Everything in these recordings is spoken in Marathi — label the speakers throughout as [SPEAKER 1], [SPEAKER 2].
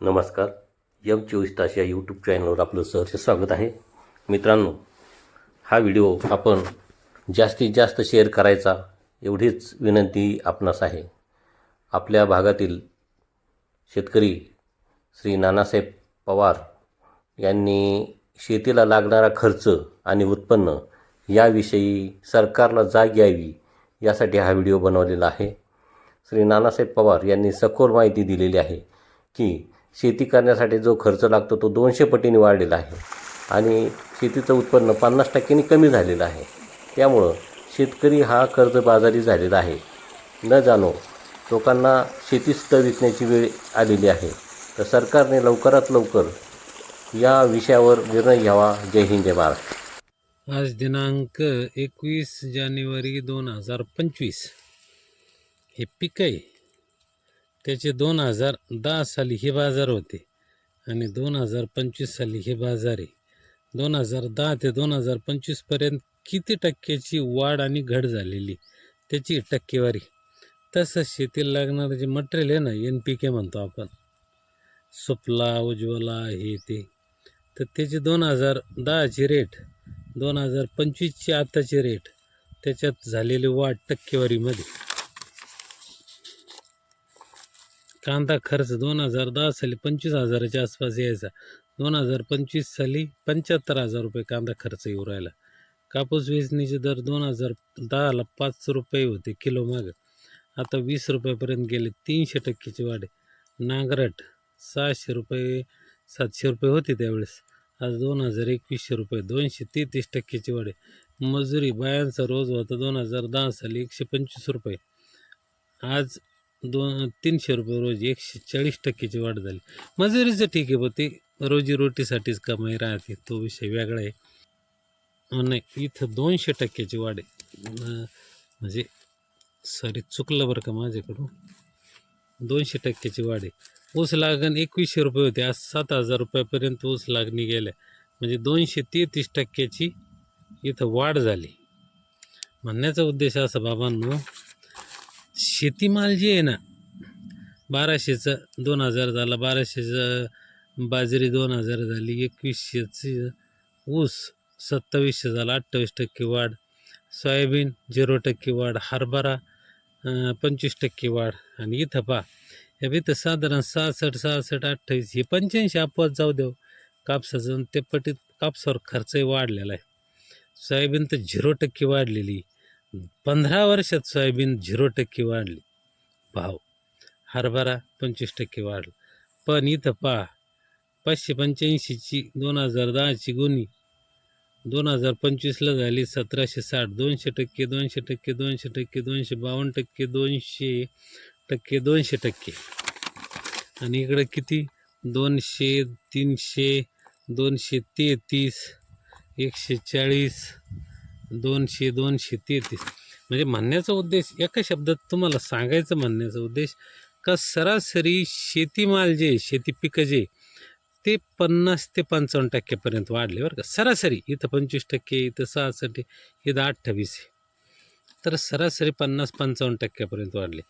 [SPEAKER 1] नमस्कार. यम चोवीस तास या यूट्यूब चॅनलवर आपलं सहर्ष स्वागत आहे. मित्रांनो हा व्हिडिओ आपण जास्तीत जास्त शेअर करायचा एवढीच विनंती आपणास आहे. आपल्या भागातील शेतकरी श्री नानासाहेब पवार यांनी शेतीला लागणारा खर्च आणि उत्पन्न याविषयी सरकारला जाग यावी यासाठी हा व्हिडिओ बनवलेला आहे. श्री नानासाहेब पवार यांनी सखोल माहिती दिलेली आहे की शेती करण्यासाठी जो खर्च लागतो तो दोनशे पटीने वाढलेला आहे. आणि शेतीचं उत्पन्न पन्नास टक्क्यांनी कमी झालेलं आहे. त्यामुळं शेतकरी हा कर्जबाजारी झालेला आहे. न जाणो लोकांना शेतीसुद्धा विकण्याची वेळ आलेली आहे. तर सरकारने लवकरात लवकर या विषयावर निर्णय घ्यावा. जय हिंद जय महाराष्ट्र
[SPEAKER 2] आज दिनांक एकवीस जानेवारी दोन हजार पंचवीस. हे पीक आहे त्याचे दोन हजार दहा साली हे बाजार होते आणि दोन हजार पंचवीस साली हे बाजार आहे. दोन हजार दहा ते दोन हजार पंचवीसपर्यंत किती टक्क्याची वाढ आणि घट झालेली त्याची टक्केवारी. तसंच शेतीला लागणारं जे मटेरियल आहे ना एन पी के म्हणतो आपण. सुपला उज्ज्वला हे ते. तर त्याचे दोन हजार दहाची रेट दोन हजार पंचवीसची आत्ताची रेट त्याच्यात झालेली वाढ टक्केवारीमध्ये. कांदा खर्च दोन हजार दहा साली पंचवीस हजाराच्या आसपास यायचा. दोन हजार पंचवीस साली पंच्याहत्तर हजार रुपये कांदा खर्च येऊ राहिला. कापूस वेचणीचे दर दोन हजार दहाला पाच रुपये होते किलो मागं. आता वीस रुपयापर्यंत गेले तीनशे टक्क्याची वाढ. नांगरट सहाशे रुपये सातशे रुपये होते त्यावेळेस. आज दोन हजार एकवीसशे रुपये दोनशे तेहतीस टक्क्याची वाढ. मजुरी बायांचा रोज होता दोन हजार दहा साली एकशे पंचवीस रुपये. आज दोन तीनशे रुपये रोज एकशे चाळीस टक्क्याची वाढ झाली. मजुरीचं ठीक आहे पण ते रोजीरोटीसाठीच कमाई राहते तो विषय वेगळा आहे. नाही इथं दोनशे टक्क्याची वाढ आहे. म्हणजे सॉरी चुकलं बरं का माझ्याकडून? दोनशे टक्क्याची वाढ आहे. ऊस लागण एकवीसशे रुपये होते आज सात हजार रुपयापर्यंत ऊस लागणी गेल्या. म्हणजे दोनशे तेहतीस टक्क्याची इथं वाढ झाली. म्हणण्याचा उद्देश असा बाबांनो शेतीमाल जे आहे ना बाराशेचं दोन हजार झाला बाराशेचं बाजरी दोन हजार झाली एकवीसशेची ऊस सत्तावीसशे झाला अठ्ठावीस टक्के वाढ सोयाबीन झिरो टक्के वाढ हरभरा पंचवीस टक्के वाढ. आणि इथं पा या इथं साधारण सहासष्ट सहासष्ट अठ्ठावीस हे पंच्याऐंशी अपवाद जाऊ देऊ कापसाचं ते पटीत कापसावर खर्चही वाढलेला आहे. सोयाबीन तर झिरो टक्के वाढलेली. पंधरा वर्षात सोयाबीन झिरो टक्के वाढली. भाव हरभरा पंचवीस टक्के वाढला. पण इथं पहा पाचशे पंच्याऐंशीची दोन हजार दहाची गुन्ही दोन हजार पंचवीसला झाली सतराशे साठ दोनशे टक्के दोनशे टक्के दोनशे टक्के दोनशे बावन्न टक्के दोनशे टक्के दोनशे टक्के. आणि इकडं किती? दोनशे तीनशे दोनशे तेहतीस एकशे चाळीस दोनशे दोनशे तेहतीस. म्हणजे म्हणण्याचा उद्देश एका शब्दात तुम्हाला सांगायचं म्हणण्याचा उद्देश का सरासरी शेतीमाल जे शेती पिकं जे ते पन्नास ते पंचावन्न टक्क्यापर्यंत वाढले बरं का? सरासरी इथं पंचवीस टक्के इथं सहासष्ट इथं अठ्ठावीस. आहे तर सरासरी पन्नास पंचावन्न टक्क्यापर्यंत वाढले.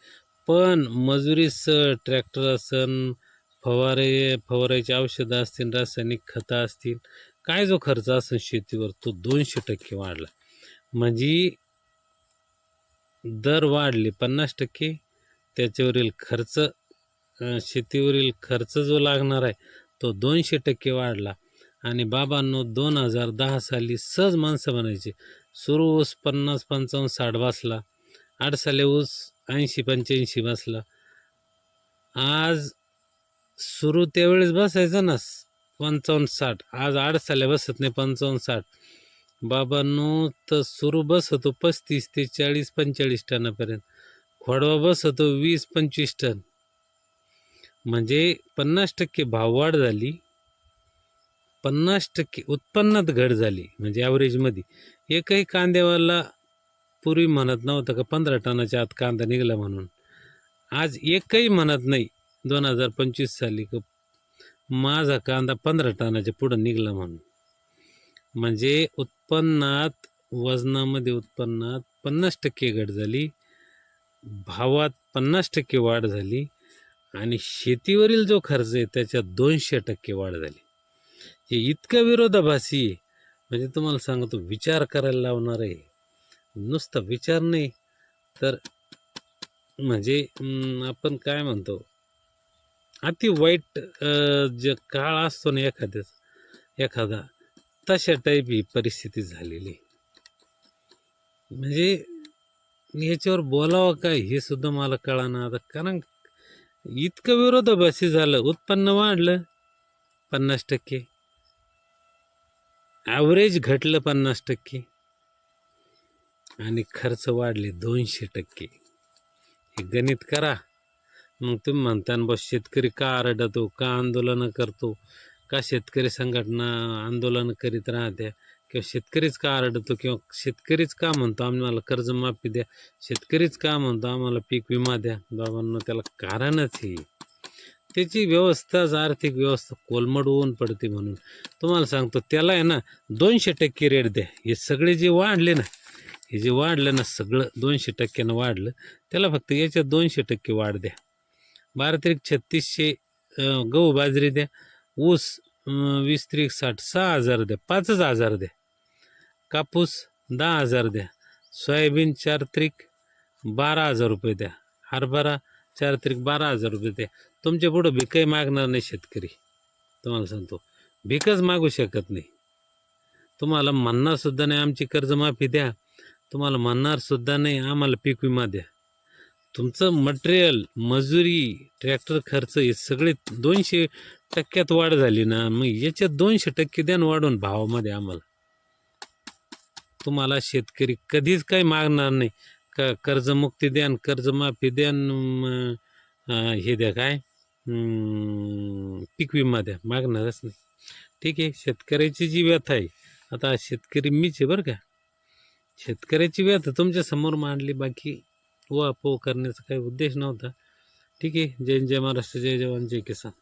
[SPEAKER 2] पण मजुरीसह ट्रॅक्टर असन फवारे फवारायची औषधं असतील रासायनिक खतं असतील काय जो खर्च असेल शेतीवर तो दोनशे टक्के वाढला. म्हणजे दर वाढले पन्नास टक्के त्याच्यावरील खर्च शेतीवरील खर्च जो लागणार आहे तो दोनशे टक्के वाढला. आणि बाबांनो दोन हजार दहा साली सहज माणसं म्हणायची सुरू ऊस पन्नास पंचावन्न साठ बसला. आठ साली ऊस ऐंशी पंच्याऐंशी बसला. आज सुरू त्यावेळेस बसायचं ना पंचावन्न साठ. आज आठ साले बसत नाही पंचावन्न साठ. बाबांनो तर सुरू बस होतो पस्तीस ते चाळीस पंचेचाळीस टनापर्यंत. खोडवा बस होतो वीस पंचवीस टन. म्हणजे पन्नास टक्के भाववाढ झाली. पन्नास टक्के उत्पन्नात घट झाली म्हणजे ॲव्हरेजमध्ये एकही कांद्यावाला पूर्वी म्हणत नव्हतं का पंधरा टनाच्या आत कांदा निघाला म्हणून. आज एकही म्हणत नाही दोन हजार पंचवीस साली का माझा कांदा पंधरा टनाच्या पुढं निघाला म्हणून. म्हणजे उत्पन्नात वजनामध्ये उत्पन्नात पन्नास टक्के घट झाली भावात पन्नास टक्के वाढ झाली आणि शेतीवरील जो खर्च आहे त्याच्यात दोनशे टक्के वाढ झाली. हे इतकं विरोधाभासी आहे. म्हणजे तुम्हाला सांगतो विचार करायला लावणार आहे. नुसता विचार नाही. तर म्हणजे आपण काय म्हणतो? अति वाईट जे काळ असतो ना एखाद्याचा एखादा तशा टाईप ही परिस्थिती झालेली आहे. म्हणजे याच्यावर बोलावं काय हे सुद्धा मला कळाना. आता कारण इतकं विरोधाभासी झालं उत्पन्न वाढलं पन्नास टक्के. ॲव्हरेज घटलं पन्नास टक्के. आणि खर्च वाढले दोनशे टक्के. हे गणित करा. मग तुम्ही म्हणता बस शेतकरी का आरडतो का आंदोलनं करतो? का शेतकरी संघटना आंदोलन करीत राहत्या किंवा शेतकरीच का आरडतो? किंवा शेतकरीच का म्हणतो आम्हाला कर्जमाफी द्या. शेतकरीच का म्हणतो आम्हाला पीक विमा द्या. बाबांना त्याला कारणच हे. त्याची व्यवस्थाच आर्थिक व्यवस्था कोलमडवून पडते म्हणून. तुम्हाला सांगतो त्याला आहे ना दोनशे टक्के रेट द्या. हे सगळे जे वाढले ना हे जे वाढलं ना सगळं दोनशे टक्क्यानं वाढलं त्याला फक्त याच्यात दोनशे टक्के वाढ द्या. बारा तारीख छत्तीसशे गहू बाजरी द्या. ऊस वीस त्रिक साठ सहा हजार द्या पाचच हजार द्या कापूस दहा हजार द्या सोयाबीन चार त्रिक बारा हजार रुपये द्या. हरभरा चार त्रिक बारा हजार रुपये द्या. तुमच्या पुढं भिकही मागणार नाही शेतकरी. तुम्हाला सांगतो भिकच मागू शकत नाही. तुम्हाला म्हणणारसुद्धा नाही आमची कर्जमाफी द्या. तुम्हाला म्हणणारसुद्धा नाही आम्हाला पीक विमा द्या. तुमचं मटेरियल मजुरी ट्रॅक्टर खर्च हे सगळे दोनशे टक्क्यात वाढ झाली ना मग याच्यात दोनशे टक्के द्या वाढून भावामध्ये आम्हाला. तुम्हाला शेतकरी कधीच काही मागणार नाही. का कर्जमुक्ती द्या कर्जमाफी द्या हे द्या काय? पीक विमा द्या मागणारच नाही. ठीक आहे शेतकऱ्याची जी व्यथा आहे आता शेतकरी मीच आहे बरं का. शेतकऱ्याची व्यथा तुमच्यासमोर मांडली बाकी वा पो करण्याचा काही उद्देश नव्हता. ठीक आहे जय जय महाराष्ट्र जय जवान जय किसान.